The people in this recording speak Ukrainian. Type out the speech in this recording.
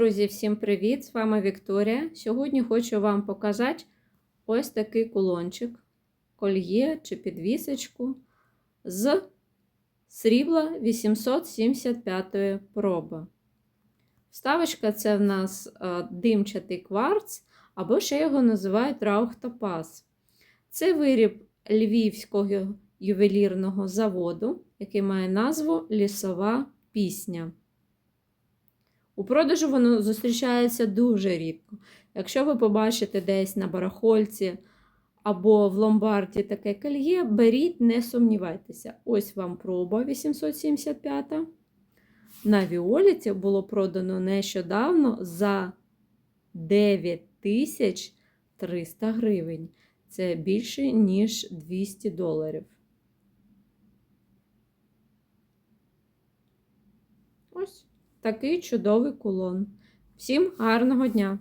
Друзі, всім привіт! З вами Вікторія. Сьогодні хочу вам показати ось такий кулончик, кольє чи підвісочку з срібла 875 проби. Вставочка це в нас е, димчатий кварц, або ще його називають раухтопаз. Це виріб Львівського ювелірного заводу, який має назву Лісова пісня. У продажу воно зустрічається дуже рідко. Якщо ви побачите десь на барахольці або в ломбарді таке кольє, беріть, не сумнівайтеся. Ось вам проба 875. На Віоліті було продано нещодавно за 9300 гривень. Це більше, ніж 200 доларів. Ось такий чудовий кулон. Всім гарного дня!